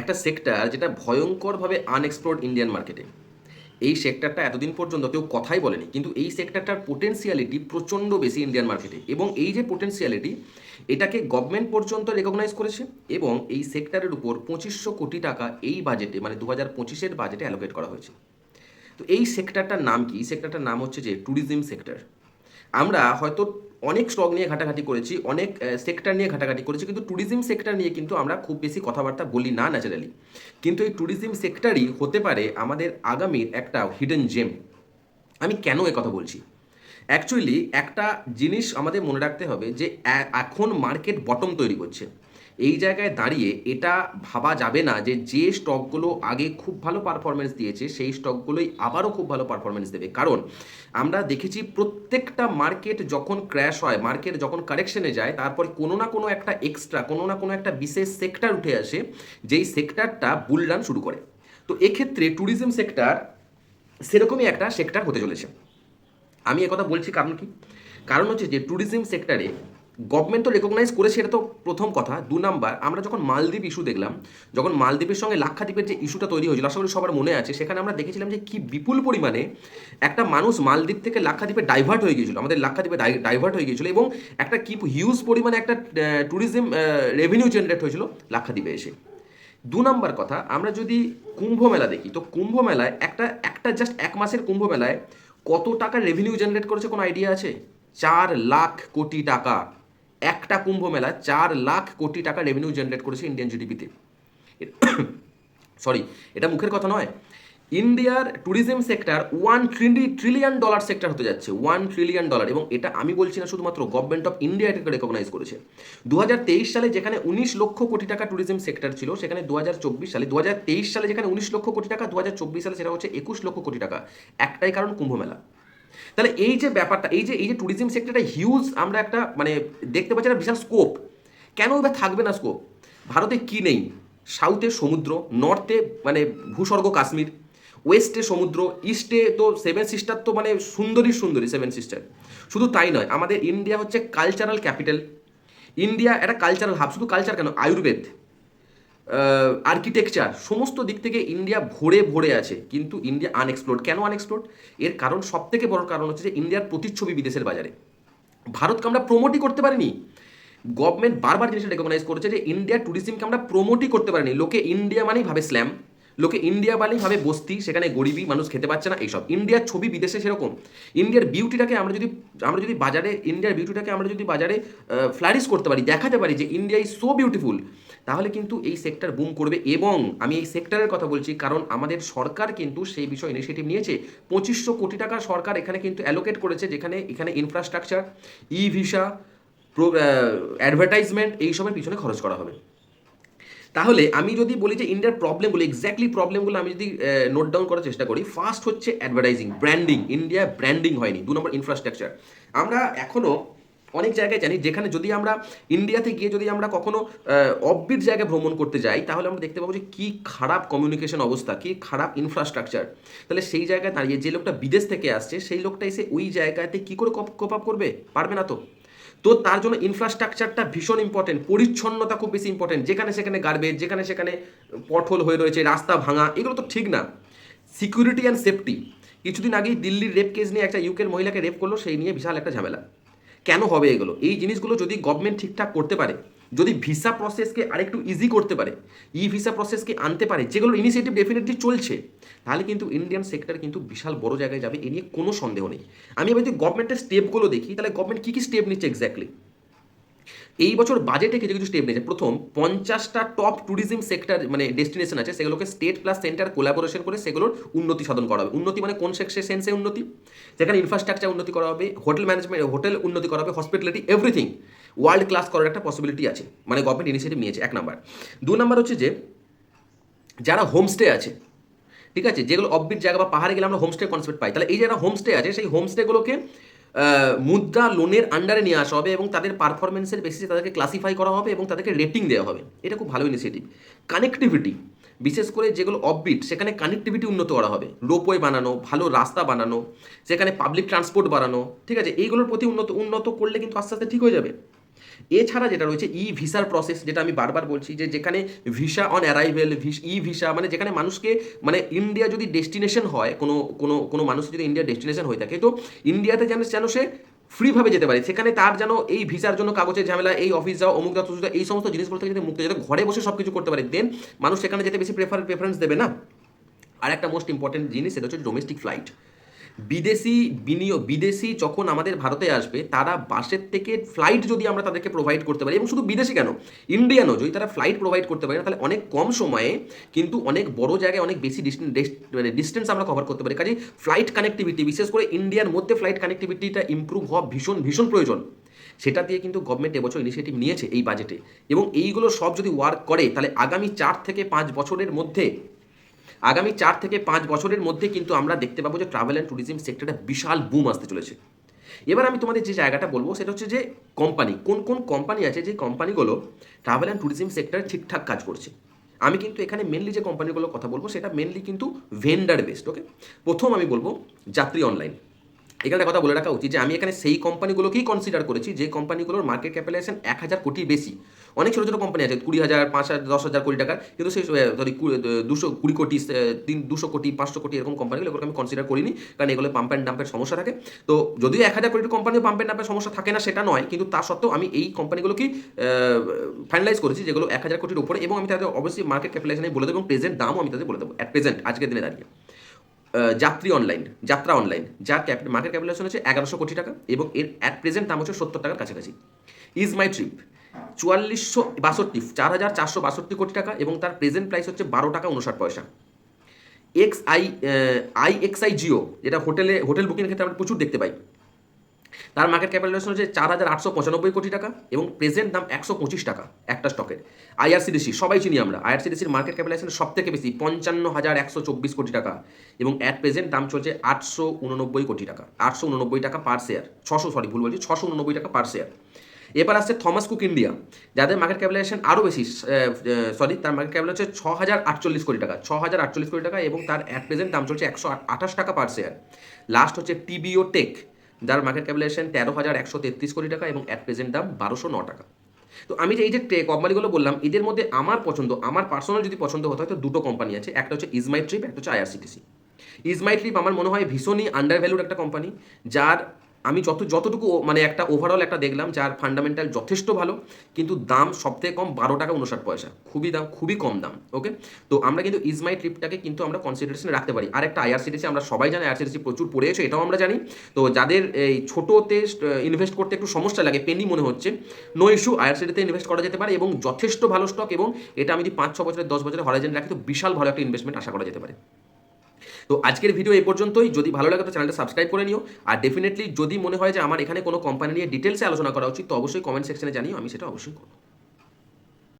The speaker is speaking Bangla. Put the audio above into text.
একটা সেক্টর যেটা ভয়ঙ্করভাবে আনএক্সপ্লোর্ড ইন্ডিয়ান মার্কেটে এই সেক্টরটা এতদিন পর্যন্ত কেউ কথাই বলেনি, কিন্তু এই সেক্টরটার পোটেন্সিয়ালিটি প্রচণ্ড বেশি ইন্ডিয়ান মার্কেটে এবং এই যে পোটেন্সিয়ালিটি এটাকে গভর্নমেন্ট পর্যন্ত রেকগনাইজ করেছে এবং এই সেক্টরের উপর পঁচিশশো কোটি টাকা এই বাজেটে মানে দু হাজার পঁচিশের বাজেটে অ্যালোকেট করা হয়েছে। তো এই সেক্টরটার নাম কি? এই সেক্টরটার নাম হচ্ছে যে ট্যুরিজম সেক্টর আমরা হয়তো অনেক স্টক নিয়ে ঘাটাঘাটি করেছি, অনেক সেক্টর নিয়ে ঘাটাঘাটি করেছি, কিন্তু ট্যুরিজম সেক্টর নিয়ে কিন্তু আমরা খুব বেশি কথাবার্তা বলি না ন্যাচারালি কিন্তু এই ট্যুরিজম সেক্টরই হতে পারে আমাদের আগামীর একটা হিডেন জেম আমি কেন এ কথা বলছি? অ্যাকচুয়ালি একটা জিনিস আমাদের মনে রাখতে হবে যে এখন মার্কেট বটম তৈরি করছে। এই জায়গায় দাঁড়িয়ে এটা ভাবা যাবে না যে যে স্টকগুলো আগে খুব ভালো পারফরমেন্স দিয়েছে, সেই স্টকগুলোই আবারও খুব ভালো পারফরমেন্স দেবে। কারণ আমরা দেখেছি প্রত্যেকটা মার্কেট যখন ক্র্যাশ হয় মার্কেট যখন কারেকশনে যায়, তারপর কোনো না কোনো একটা এক্সট্রা কোনো না কোনো একটা বিশেষ সেক্টর উঠে আসে, যেই সেক্টরটা বুলডান শুরু করে। তো এক্ষেত্রে ট্যুরিজম সেক্টর সেরকমই একটা সেক্টর হতে চলেছে। আমি একথা বলছি কারণ কি? কারণ হচ্ছে যে ট্যুরিজম সেক্টরে গভর্নমেন্ট তো রেকগনাইজ করেছে এটা তো প্রথম কথা। দু নাম্বার আমরা যখন মালদ্বীপ ইস্যু দেখলাম, যখন মালদ্বীপের সঙ্গে লাক্ষাদ্বীপের যে ইস্যুটা তৈরি হয়েছিল, আশা করি সবার মনে আছে, সেখানে আমরা দেখেছিলাম যে কি বিপুল পরিমাণে একটা মানুষ মালদ্বীপ থেকে লাক্ষাদ্বীপে ডাইভার্ট হয়ে গিয়েছিল, আমাদের লাক্ষাদ্বীপে ডাইভার্ট হয়ে গিয়েছিল এবং একটা কি হিউজ পরিমাণে একটা ট্যুরিজম রেভিনিউ জেনারেট হয়েছিল লাক্ষাদ্বীপে এসে। দু নম্বর কথা, আমরা যদি কুম্ভ মেলা দেখি, তো কুম্ভ মেলায় একটা একটা জাস্ট এক মাসের কুম্ভ মেলায় কত টাকা রেভিনিউ জেনারেট করেছে কোনো আইডিয়া আছে? চার লাখ কোটি টাকা। একটা কুম্ভ মেলা চার লাখ কোটি টাকা রেভিনিউ জেনারেট করেছে ইন্ডিয়ান জিডিপিতে সরি এটা মুখের কথা নয়। ইন্ডিয়ার tourism sector one trillion dollar sector হতে যাচ্ছে ওয়ান ট্রিলিয়ন ডলার এবং এটা আমি বলছি না শুধুমাত্র গভর্নমেন্ট অফ ইন্ডিয়া এটাকে রেকগনাইজ করেছে। দু হাজার তেইশ সালে যেখানে উনিশ লক্ষ কোটি টাকা ট্যুরিজম সেক্টর ছিল, সেখানে দু হাজার চব্বিশ সালে দু হাজার তেইশ সালে যেখানে উনিশ লক্ষ কোটি টাকা দু হাজার চব্বিশ সালে সেটা হচ্ছে একুশ লক্ষ কোটি টাকা। একটাই কারণ কুম্ভ মেলা তাহলে এই যে ব্যাপারটা, এই যে এই যে ট্যুরিজম সেক্টরটা হিউজ আমরা একটা মানে দেখতে পাচ্ছি একটা বিশাল স্কোপ কেন এবার থাকবে না স্কোপ ভারতে কি নেই? সাউথে সমুদ্র নর্থে মানে ভূস্বর্গ কাশ্মীর ওয়েস্টে সমুদ্র ইস্টে তো সেভেন সিস্টার তো মানে সুন্দরী সুন্দরী সেভেন সিস্টার শুধু তাই নয়, আমাদের ইন্ডিয়া হচ্ছে কালচারাল ক্যাপিটাল ইন্ডিয়া একটা কালচারাল হাব শুধু কালচার কেন? আয়ুর্বেদ। আর্কিটেকচার সমস্ত দিক থেকে ইন্ডিয়া ভরে ভরে আছে, কিন্তু ইন্ডিয়া আনএক্সপ্লোর্ড কেন আনএক্সপ্লোর্ড এর কারণ সব থেকে বড় কারণ হচ্ছে যে ইন্ডিয়ার প্রতিচ্ছবি বিদেশের বাজারে। ভারতকে আমরা প্রমোটই করতে পারিনি। গভর্নমেন্ট বারবার জিনিসটা রেকগনাইজ করেছে যে ইন্ডিয়ার ট্যুরিজমকে আমরা প্রমোটই করতে পারিনি। লোকে ইন্ডিয়া মানেই ভাবে স্ল্যাম লোকে ইন্ডিয়া মানেই ভাবে বস্তি, সেখানে গরিবি মানুষ খেতে পাচ্ছে না, এইসব। ইন্ডিয়ার ছবি বিদেশে সেরকম। ইন্ডিয়ার বিউটিটাকে আমরা যদি আমরা যদি বাজারে ইন্ডিয়ার বিউটিটাকে আমরা যদি বাজারে ফ্লারিশ করতে পারি, দেখাতে পারি যে ইন্ডিয়া ইজ সো বিউটিফুল তাহলে কিন্তু এই সেক্টর বুম করবে এবং আমি এই সেক্টরের কথা বলছি কারণ আমাদের সরকার কিন্তু সেই বিষয়ে ইনিশিয়েটিভ নিয়েছে। পঁচিশশো কোটি টাকা সরকার এখানে কিন্তু অ্যালোকেট করেছে যেখানে, এখানে ইনফ্রাস্ট্রাকচার ই ভিসা অ্যাডভার্টাইজমেন্ট এইসবের পিছনে খরচ করা হবে। তাহলে আমি যদি বলি যে ইন্ডিয়ার প্রবলেমগুলো এক্স্যাক্টলি প্রবলেমগুলো আমি যদি নোট ডাউন করার চেষ্টা করি ফার্স্ট হচ্ছে অ্যাডভার্টাইজিং ব্র্যান্ডিং ইন্ডিয়া ব্র্যান্ডিং হয়নি, দু নম্বর ইনফ্রাস্ট্রাকচার আমরা এখনও অনেক জায়গায় জানি, যেখানে যদি আমরা ইন্ডিয়াতে গিয়ে যদি আমরা কখনো অব্বির জায়গায় ভ্রমণ করতে যাই, তাহলে আমরা দেখতে পাবো যে কী খারাপ কমিউনিকেশন অবস্থা, কী খারাপ ইনফ্রাস্ট্রাকচার তাহলে সেই জায়গায় দাঁড়িয়ে যে লোকটা বিদেশ থেকে আসছে, সেই লোকটা এসে ওই জায়গাতে কী করে কোপ আপ করবে? পারবে না তো। তো তার জন্য ইনফ্রাস্ট্রাকচারটা ভীষণ ইম্পর্টেন্ট পরিচ্ছন্নতা খুব বেশি ইম্পর্টেন্ট যেখানে সেখানে গার্বেজ যেখানে সেখানে পটহোল হয়ে রয়েছে, রাস্তা ভাঙা, এগুলো তো ঠিক না। সিকিউরিটি অ্যান্ড সেফটি কিছুদিন আগেই দিল্লির রেপ কেস নিয়ে একটা ইউকের মহিলাকে রেপ করল, সেই নিয়ে বিশাল একটা ঝামেলা। কেন হবে এগুলো? এই জিনিসগুলো যদি গভর্নমেন্ট ঠিকঠাক করতে পারে, যদি ভিসা প্রসেসকে আরেকটু ইজি করতে পারে ই ভিসা প্রসেসকে আনতে পারে, যেগুলো ইনিশিয়েটিভ ডেফিনেটলি চলছে, তাহলে কিন্তু ইন্ডিয়ান সেক্টর কিন্তু বিশাল বড় জায়গায় যাবে, এ নিয়ে কোনো সন্দেহ নেই। আমি যদি গভর্নমেন্টের স্টেপগুলো দেখি, তাহলে গভর্নমেন্ট কী কী স্টেপ নিচ্ছে এক্স্যাক্টলি এই বছর বাজেটে কিছু কিছু স্টেপ নিয়েছে। প্রথম, পঞ্চাশটা টপ ট্যুরিজম সেক্টর মানে ডেস্টিনেশন আছে, সেগুলোকে স্টেট প্লাস সেন্টার কোলাবোরেশন করে সেগুলোর উন্নতি সাধন করা হবে। উন্নতি মানে কোন সেক্সে সেন্সে উন্নতি? যেখানে ইনফ্রাস্ট্রাকচার উন্নতি করা হবে হোটেল ম্যানেজমেন্ট হোটেল উন্নতি করা হবে হসপিটালিটি এভরিথিং ওয়ার্ল্ড ক্লাস করার একটা পসিবিলিটি আছে মানে গভর্নমেন্ট ইনিশিয়েটিভ নিয়েছে, এক নাম্বার দু নাম্বার হচ্ছে যে, যারা হোমস্টে আছে, ঠিক আছে? যেগুলো অব্বির জায়গা বা পাহাড়ে গেলে আমরা হোমস্টে কনসেপ্ট পাই। তাহলে এই যারা হোমস্টে আছে, সেই হোমস্টেগুলোকে মুদ্রা লোনের আন্ডারে নিয়ে আসা হবে এবং তাদের পারফরমেন্সের বেসিসে তাদেরকে ক্লাসিফাই করা হবে এবং তাদেরকে রেটিং দেওয়া হবে। এটা খুব ভালো ইনিশিয়েটিভ কানেক্টিভিটি বিশেষ করে যেগুলো অফবিট সেখানে কানেক্টিভিটি উন্নত করা হবে। রোপওয়ে বানানো, ভালো রাস্তা বানানো, সেখানে পাবলিক ট্রান্সপোর্ট বানানো ঠিক আছে? এইগুলোর প্রতি উন্নত উন্নত করলে কিন্তু আস্তে আস্তে ঠিক হয়ে যাবে। এছাড়া যেটা রয়েছে ই ভিসার প্রসেস যেটা আমি বারবার বলছি যে যেখানে visa on arrival e visa মানে যেখানে মানুষকে মানে ইন্ডিয়া যদি ডেস্টিনেশন হয়, কোনো কোনো কোনো মানুষ যদি ইন্ডিয়া ডেস্টিনেশন হয়ে থাকে, তো ইন্ডিয়াতে যেন যেন সে ফ্রিভাবে যেতে পারে। সেখানে তার যেন এই ভিসার জন্য কাগজের ঝামেলা, এই অফিস যাও অমুক যাও এই সমস্ত জিনিসগুলো থেকে যদি মুক্ত যাতে ঘরে বসে সব কিছু করতে পারে। দেন মানুষ সেখানে যেতে বেশি প্রেফার প্রেফারেন্স দেবে না। আর একটা মোস্ট ইম্পর্টেন্ট জিনিস, সেটা হচ্ছে ডোমেস্টিক ফ্লাইট বিদেশি বিনিয়োগ, বিদেশি যখন আমাদের ভারতে আসবে, তারা বাসের থেকে ফ্লাইট যদি আমরা তাদেরকে প্রোভাইড করতে পারি, এবং শুধু বিদেশি কেন ইন্ডিয়ানও যদি তারা ফ্লাইট প্রোভাইড করতে পারি না তাহলে অনেক কম সময়ে কিন্তু অনেক বড় জায়গায় অনেক বেশি মানে ডিস্টেন্স আমরা কভার করতে পারি। কাজে ফ্লাইট কানেক্টিভিটি বিশেষ করে ইন্ডিয়ার মধ্যে ফ্লাইট কানেক্টিভিটিটা ইম্প্রুভ হওয়া ভীষণ ভীষণ প্রয়োজন। সেটা দিয়ে কিন্তু গভর্নমেন্ট এবছর ইনিশিয়েটিভ নিয়েছে এই বাজেটে এবং এইগুলো সব যদি ওয়ার্ক করে, তাহলে আগামী চার থেকে পাঁচ বছরের মধ্যে আগামী চার থেকে পাঁচ বছরের মধ্যে কিন্তু আমরা দেখতে পাবো যে ট্রাভেল অ্যান্ড ট্যুরিজম সেক্টরে বিশাল বুম আসতে চলেছে। এবার আমি তোমাদের যে জায়গাটা বলব, সেটা হচ্ছে যে কোম্পানি কোন কোন কোম্পানি আছে যে কোম্পানিগুলো ট্রাভেল অ্যান্ড ট্যুরিজম সেক্টরে ঠিকঠাক কাজ করছে? আমি কিন্তু এখানে মেনলি যে কোম্পানিগুলোর কথা বলব, সেটা মেনলি কিন্তু ভেন্ডার বেসড ওকে প্রথম আমি বলব যাত্রী অনলাইন এখানে একটা কথা বলে রাখা উচিত যে আমি এখানে সেই কোম্পানিগুলোকেই কনসিডার করেছি, যে কোম্পানিগুলোর মার্কেট ক্যাপিটালাইজেশন এক হাজার কোটির বেশি। অনেক ছোটো ছোটো কোম্পানি আছে, কুড়ি হাজার, পাঁচ হাজার, দশ হাজার কোটি টাকার। কিন্তু সেই সরি দুশো, কুড়ি কোটি তিন, দুশো কোটি, পাঁচশো কোটি এরকম কোম্পানিগুলো এগুলোকে আমি কনসিডার করিনি, কারণ এগুলো পাম্প অ্যান্ড ডাম্পের সমস্যা থাকে। তো যদিও এক হাজার কোটির কোম্পানি পাম্প অ্যান্ড ডাম্পের সমস্যা থাকে না, সেটা নয়, কিন্তু তা সত্ত্বেও আমি এই কোম্পানিগুলোকেই ফাইনালাইজ করেছি, যেগুলো এক হাজার কোটির উপরে, এবং আমি তাদের অবশ্যই মার্কেট ক্যাপিটালাইজেশনে বলে দেবো, এবং প্রেজেন্ট দামও আমি তাদের বলে দেবো অ্যাট প্রেজেন্ট আজকের দিনে দাঁড়িয়ে। যাত্রী অনলাইন যাত্রা অনলাইন যার ক্যাপিটাল মার্কেট ক্যাপিটালেশন হচ্ছে এগারোশো কোটি টাকা এবং এর অ্যাট প্রেজেন্ট দাম হচ্ছে সত্তর টাকার কাছাকাছি। ইজ মাই ট্রিপ চুয়াল্লিশশো বাষট্টি, চার হাজার চারশো বাষট্টি কোটি টাকা এবং তার প্রেজেন্ট প্রাইস হচ্ছে বারো টাকা উনষাট পয়সা। X I I X I Jio যেটা হোটেলে, হোটেল বুকিংয়ের ক্ষেত্রে আমরা প্রচুর দেখতে পাই। তার মার্কেট ক্যাপিটালাইজেশন হচ্ছে চার হাজার আটশো পঁচানব্বই কোটি টাকা এবং প্রেজেন্ট দাম একশো পঁচিশ টাকা একটা স্টকের আইআরসিডিসি সবাই চিনি আমরা। আইআরসিডিসির মার্কেট ক্যাপিটালাইজেশন সব থেকে বেশি পঞ্চান্ন হাজার একশো চব্বিশ কোটি টাকা এবং অ্যাট প্রেজেন্ট দাম চলছে আটশো উননব্বই কোটি টাকা। আটশো উননব্বই টাকা পার শেয়ার ছশো সরি ভুল বলছি, ছশো উননব্বই টাকা পার শেয়ার এবার আসছে থমাস কুক ইন্ডিয়া যাদের মার্কেট ক্যাপিটালাইজেশন আরও বেশি সরি তার মার্কেট ক্যাপিটাল হচ্ছে ছ হাজার আটচল্লিশ কোটি টাকা। ছ হাজার আটচল্লিশ কোটি টাকা এবং তার অ্যাট প্রেজেন্ট দাম চলছে একশো আঠাশ টাকা পার শেয়ার লাস্ট হচ্ছে টিবিও টেক যার মার্কেট ক্যাপিটালেশন তেরো হাজার একশো তেত্রিশ কোটি টাকা এবং অ্যাট প্রেজেন্ট দাম বারোশো ন টাকা। তো আমি যে এই যে কোম্পানিগুলো বললাম, এদের মধ্যে আমার পছন্দ, আমার পার্সোনাল যদি পছন্দ হতো, হয়তো দুটো কোম্পানি আছে, একটা হচ্ছে ইজমাই ট্রিপ একটা হচ্ছে আইআরসিটিসি ইজমাই ট্রিপ আমার মনে হয় ভীষণই আন্ডার ভ্যালুড একটা কোম্পানি যার আমি যত, যতটুকু মানে একটা ওভারঅল একটা দেখলাম যার ফান্ডামেন্টাল যথেষ্ট ভালো, কিন্তু দাম সবথেকে কম বারো টাকা উনষাট পয়সা। খুবই দাম, খুবই কম দাম ওকে তো আমরা কিন্তু ইজমাই ট্রিপটাকে কিন্তু আমরা কনসিডারেশনে রাখতে পারি। আর একটা আইআরসিটিসি আমরা সবাই জানি আইআরসিটিসি প্রচুর পড়েছে এটাও আমরা জানি। তো যাদের এই ছোটোতে ইনভেস্ট করতে একটু সমস্যা লাগে পেনি মনে হচ্ছে নো ইস্যু আইআরসিটিতে ইনভেস্ট করা যেতে পারে এবং যথেষ্ট ভালো স্টক এবং এটা আমি যদি পাঁচ, ছ বছরের, দশ বছরের হরাইজেন রাখি, তো বিশাল ভালো একটা ইনভেস্টমেন্ট আশা করা যেতে পারে। তো আজকের ভিডিও এই পর্যন্তই। যদি ভালো লাগে, তো চ্যানেলটা সাবস্ক্রাইব করে নিও। আর ডেফিনেটলি যদি মনে হয় যে আমার এখানে কোনো কোম্পানি নিয়ে ডিটেলসে আলোচনা করা উচিত, তো অবশ্যই কমেন্ট সেকশনে জানিও, আমি সেটা অবশ্যই করব।